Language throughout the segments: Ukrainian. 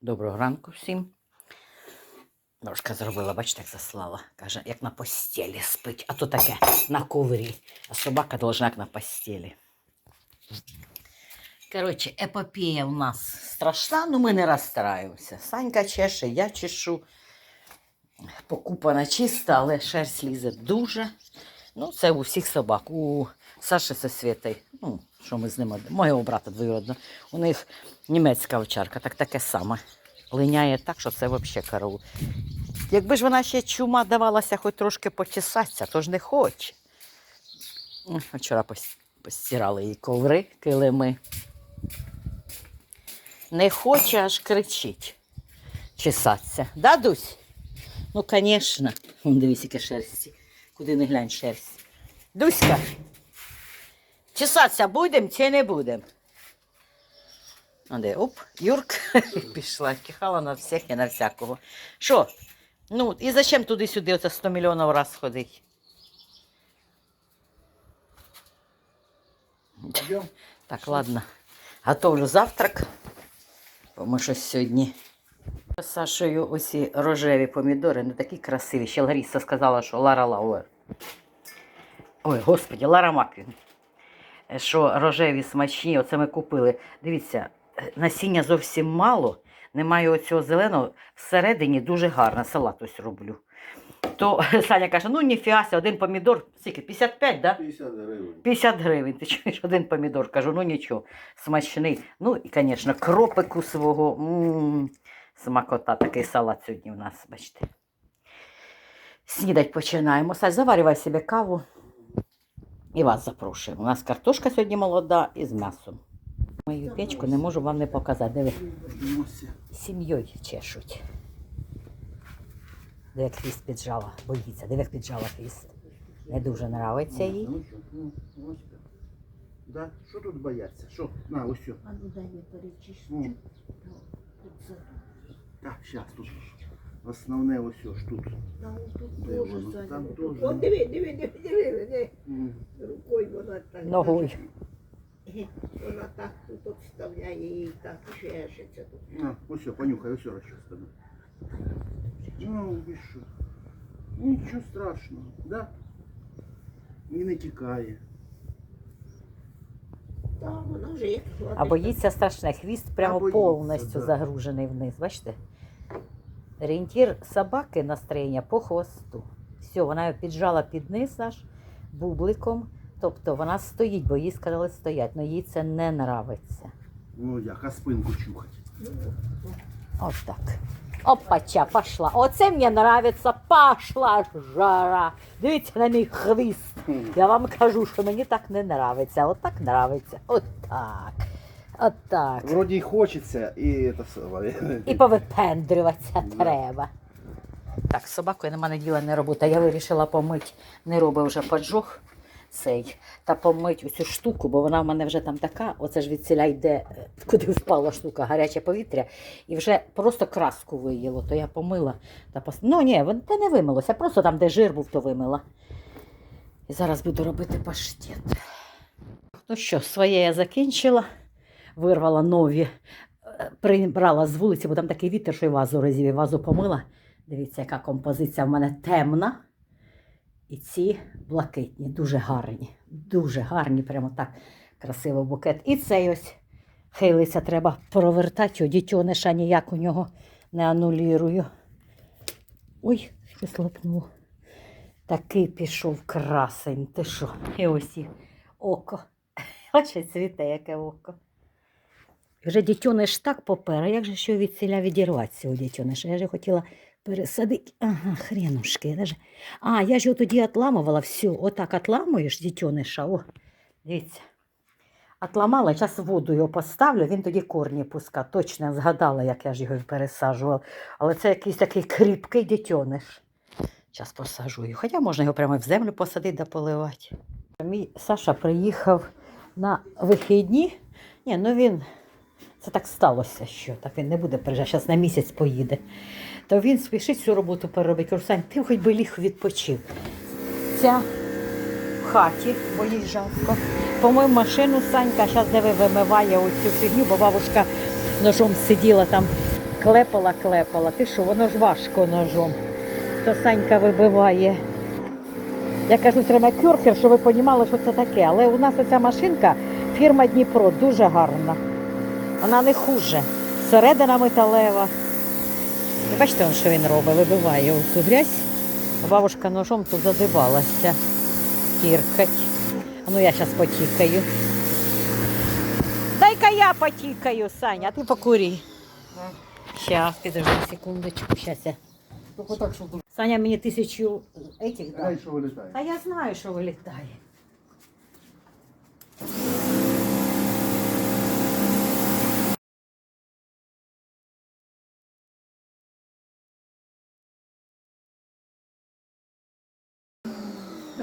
Доброго ранку всім. Ножка зробила, бачите, як заслала. Каже, як на постелі спить, а то таке на коврі. А собака должна як на постелі. Коротше, епопея у нас страшна, але ми не розстраємося. Санька чеше, я чешу. Покупана чиста, але шерсть лізе дуже. Ну, це у всіх собак. У Саші зі Світою, ну, що ми з ними, моєго брата двоюродно, у них німецька овчарка, так таке саме. Линяє так, що це взагалі караул. Якби ж вона ще чума давалася хоч трошки почесатися, то ж не хоче. Вчора постирали їй коври, килими. Не хоче, аж кричить. Чесатися. Да, Дусь? Ну, звісно. Дивись, яке шерсті. Куди не глянь шерсть. Дуська, чесатися будемо чи не будемо? Де? Оп, Юрк пішла, кихала на всіх і на всякого. Що? Ну, і зачем туди-сюди оце 100 мільйонів раз ходить? Так, ладно. Готовлю завтрак, бо ми щось сьогодні. З Сашею оці рожеві помідори, не такі красиві. Ще Лариса сказала, що Лара Лауер. Ой, господі, Лара Маквін. Що рожеві смачні, оце ми купили. Дивіться, е, насіння зовсім мало, немає оцього зеленого. Всередині дуже гарно, салат ось роблю. То Саня каже: ну ніфіася, один помідор, скільки, 55, да? 50 гривень. 50 гривень, ти чуєш один помідор. Кажу, ну нічого, смачний. Ну і, звісно, кропику свого. м смакота, такий салат сьогодні у нас, бачите. Снідать починаємо. Саш, заварювай собі каву. І вас запрошуємо. У нас картошка сьогодні молода і з м'ясом. Мою печку не можу вам не показати. Диви, сім'єю чешуть. Диви, як хвіст піджала, боїться, диви, як піджала хвіст. Не дуже нравиться їй. Ну, що, ну. Да? Що тут бояться? Що? На, ось що. А ну дай перечищу. Ну. Так, зараз тут. Основне ось що ж тут. Там тут Де теж воно? зайнято. Там О, диви, диви, диви, диви, диви. М. Рукою вона так. Ногою. Вона так тут обставляє і так чешеться тут. На, ось що, понюхай, ось що розчистено. Ну, і що? Нічого страшного, да? І не тікає. Так, вона вже як А боїться страшне. Хвіст прямо боїться, повністю да. загружений вниз. Бачите? Орієнтір собаки настроєння по хвосту. Все, вона його піджала під низ аж бубликом. Тобто вона стоїть, бо їй сказали стоять, але їй це не нравиться. Ну як, а спинку чухать. От так. Опача, пошла. Оце мені нравиться, пошла жара. Дивіться на мій хвіст. Я вам кажу, що мені так не нравиться. От так нравиться. От так. От так. Вроді й хочеться, і це все. І повипендрюватися треба. Так, з собакою нема не діла не робота. Я вирішила помити, не робив вже поджог цей, та помити оцю штуку, бо вона в мене вже там така, оце ж від ціля йде, е, куди впала штука, гаряче повітря, і вже просто краску виїло, то я помила та пос... Ну ні, те не вимилося, просто там, де жир був, то вимила. І зараз буду робити паштет. Ну що, своє я закінчила, вирвала нові е, прибрала з вулиці, бо там такий вітер, що й вазу розів, вазу помила. Дивіться, яка композиція в мене темна. І ці блакитні, дуже гарні. Дуже гарні, прямо так красиво букет. І цей ось хилиться, треба провертати, його дітьониша ніяк у нього не анулірую. Ой, щось лопнуло. Такий пішов красень. Ти що? І ось і око. Очі цвіте, яке око. Вже дітьониш так попер, а як же що від ціля відірватися у дітьониша? Я вже хотіла пересадити. Ага, хренушки. Даже... А, я ж його тоді отламувала, все, отак отламуєш дітьониша. О, дивіться. Отламала, зараз воду його поставлю, він тоді корні пуска. Точно згадала, як я ж його пересаджувала. Але це якийсь такий кріпкий дітьониш. Зараз посажу його. Хоча можна його прямо в землю посадити да поливати. Мій Саша приїхав на вихідні. Ні, ну він це так сталося, що так він не буде приїжджати, зараз на місяць поїде. То він спішить цю роботу переробити. Кажу, Сань, ти хоч би ліг відпочив. Ця в хаті, бо їй жалко. Помив машину Санька, зараз диви вимиває оцю фігню, бо бабушка ножом сиділа там Клепала, клепала. Ти що, воно ж важко ножом. То Санька вибиває. Я кажу, треба кюркер, щоб ви розуміли, що це таке. Але у нас оця машинка, фірма Дніпро, дуже гарна. Вона не хуже. Середина металева. І бачите, що він робить, вибиває цю грязь. Бабушка ножом тут задивалася. Кіркать. Ну я зараз потікаю. Дай-ка я потікаю, Саня, а ти покурій. Щас, підожди секундочку, щас я. Так, щоб Саня мені тисячу этих дав. гай, що вилітає. Та я знаю, що вилітає.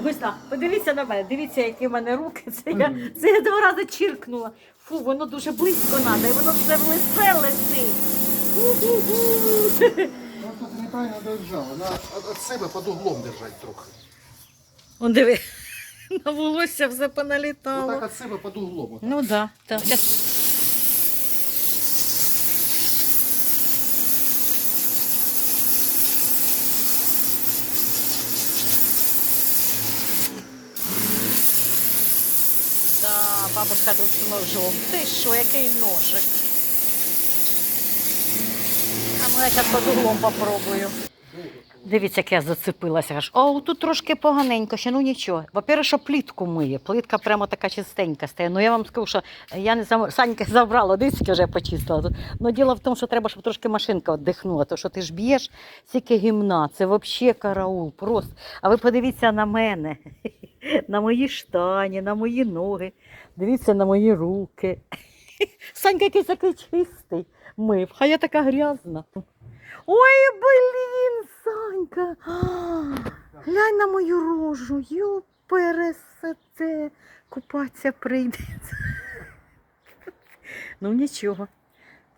Ось подивіться на мене, дивіться, які в мене руки. Це я, це я два рази чиркнула. Фу, воно дуже близько треба, і воно все в лице летить. Просто ти неправильно. Вона від себе під углом держать трохи. Он диви, на волосся все поналітало. Отак від себе під углом. Ну да, так. Бабушка тут з ножом. Ти що, який ножик? А ну я зараз під углом попробую. Дивіться, як я зацепилася. Аж, О, тут трошки поганенько, ще ну нічого. Во-первых, що плітку миє. Плитка прямо така чистенька стає. Ну я вам скажу, що я не зам... Санька забрала, дивіться, вже почистила. Ну діло в тому, що треба, щоб трошки машинка віддихнула. То що ти ж б'єш, стільки гімна, це взагалі караул. Просто. А ви подивіться на мене, на мої штані, на мої ноги. Дивіться на мої руки. Санька якийсь такий чистий мив, а я така грязна. Ой, блін, Санька. Глянь на мою рожу. Ю пересете. Купатися прийдеться. Ну нічого.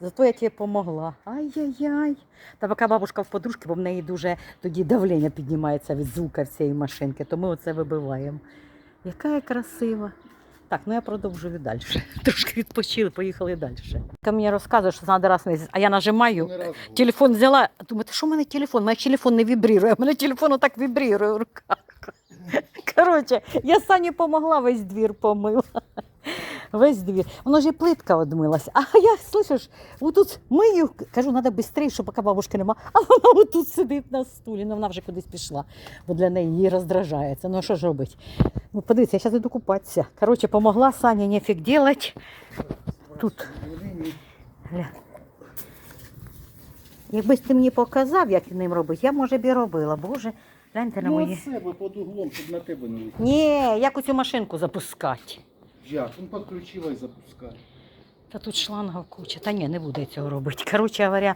Зато я тобі допомогла. Ай-яй-яй. Та поки бабушка в подружки, бо в неї дуже тоді давлення піднімається від звука цієї машинки, то ми оце вибиваємо. Яка я красива. Так, ну я продовжую далі. Трошки відпочили, поїхали далі. Ка мені розказує, що треба раз місяць, а я нажимаю. Не. Телефон взяла, думаю, що в мене телефон? У мене телефон не вібрірує, у мене телефон отак вібрірує в руках. Коротше, я Сані помогла, весь двір помила. Весь двір. Воно ж і плитка одмилась. А я, слышиш, отут мию, кажу, треба швидше, щоб поки бабушки нема. А вона отут сидить на стулі. Ну вона вже кудись пішла, бо для неї її роздражається. Ну що ж робити? Ну, подивіться, я зараз іду купатися. Коротше, помогла Сані, нефіг делать. Тут. Якби ти мені показав, як ним робити, я, може б і робила. Боже, гляньте на Ну, мої. від себе під углом, щоб на тебе не. Ні, як оцю машинку запускати. Як? Він підключила і запускає. Та тут шланга куча. Та ні, не буде цього робити. Коротше говоря,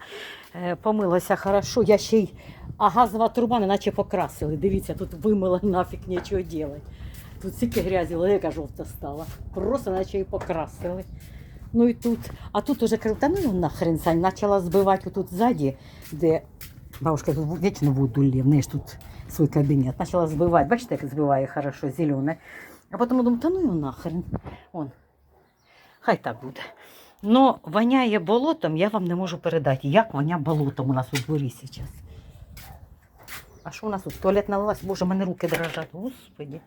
е, помилася хорошо. Я ще й. А газова труба не наче покрасили. Дивіться, тут вимила нафіг нічого робити. Тут стільки грязі, лека жовта стала. Просто наче і покрасили. Ну і тут. А тут уже кажу, та ну нахрен Сань, почала збивати тут ззаді, де бабушка тут вічно воду лє, в ж тут свій кабінет. Почала збивати. Бачите, як збиває хорошо, зелене. А потім думаю, та ну його нахрен. Вон. Хай так буде. Но воняє болотом, я вам не можу передати, як воня болотом у нас у дворі зараз. А що у нас тут? Туалет налилась? Боже, мене руки дрожать. Господи.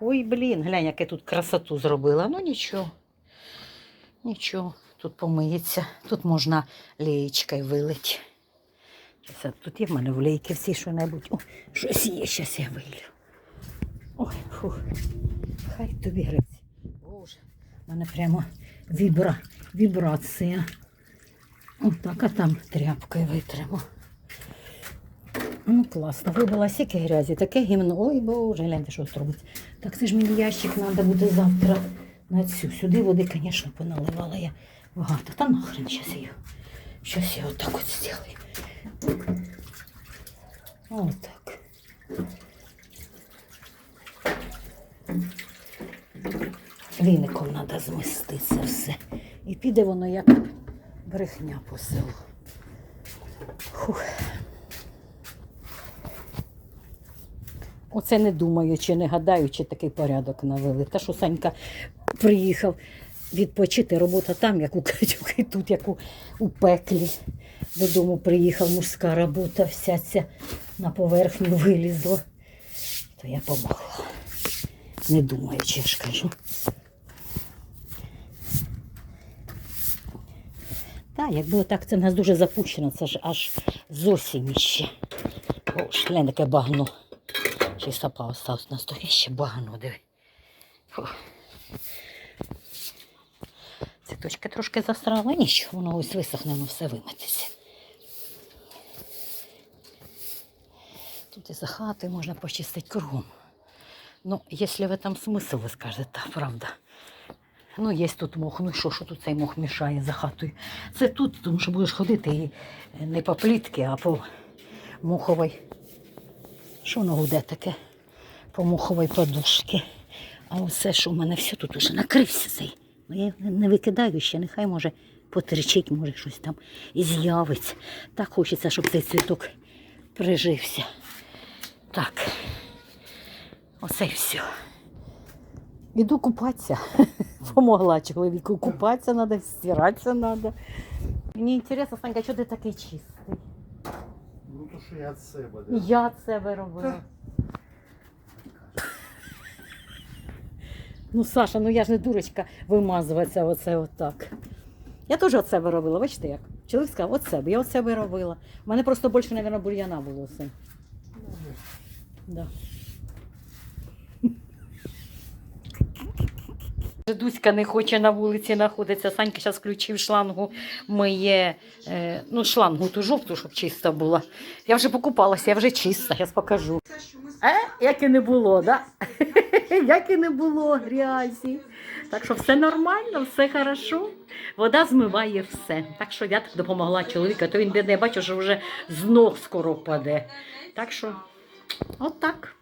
Ой, блін, глянь, як я тут красоту зробила. Ну нічого. Нічого, тут помиється. Тут можна леєчкою вилити. Тут є в мене в лейки всі що-небудь. Щось є, зараз я вилю. Ой, фух. Хай тобі грець. Боже, в мене прямо вібра, вібрація. Отак, а там тряпкою витримо. Ну, класно, вибила стільки грязі, таке гімно. Ой, боже, гляньте, що тут робиться. Так це ж мені ящик треба буде завтра на цю. Сюди води, звісно, поналивала я багато. Та нахрен зараз я. Щас я отак от зроблю. Отак. Віником треба змести це все. І піде воно як брехня по селу. Фух. Оце не думаючи, не гадаючи, такий порядок навели. Та що Санька приїхав відпочити. Робота там, як у Катюхи, тут, як у, у пеклі. Додому приїхав мужська робота, вся ця на поверхню вилізла. То я помогла. Не думаючи, я ж кажу. Так, якби отак це в нас дуже запущено, це ж аж з осені ще. О, шлен таке багно. Ще й сапа осталась на столі, ще багно, диви. Фу. Цвіточки трошки засрали, нічого, воно ось висохне, воно все вимететься. Тут і за хати можна почистити кругом. Ну, якщо в этом смисл, ви скажете, правда. Ну, є тут мох, ну що, що тут цей мох мішає за хатою? Це тут, тому що будеш ходити і не по плітки, а по муховій. Що воно гуде таке? По муховій подушці. А оце, що в мене все тут уже накрився цей. Ну, я не- викидаю ще, нехай може потерчить, може щось там і з'явиться. Так хочеться, щоб цей цвіток прижився. Так. Оце і все. Іду купатися. Помогла чоловіку купатися треба, стиратися треба. Мені цікаво, Санька, що ти такий чистий? Ну то що я від себе. Я це робила. Ну, Саша, ну я ж не дурочка вимазуватися оце отак. Я теж от себе робила, бачите як? Чоловік сказав, от себе, я от себе робила. У мене просто більше, мабуть, бур'яна було син. Да. Дуська не хоче на вулиці знаходитися. Санька зараз включив шлангу, миє, е, ну, шлангу ту жовту, щоб чиста була. Я вже покупалася, я вже чиста, я покажу. Е, як і не було, да? як і не було грязі. Так що все нормально, все хорошо. Вода змиває все. Так що я так допомогла чоловіку, то він бідний, я бачу, що вже з ног скоро впаде. Так що, от так.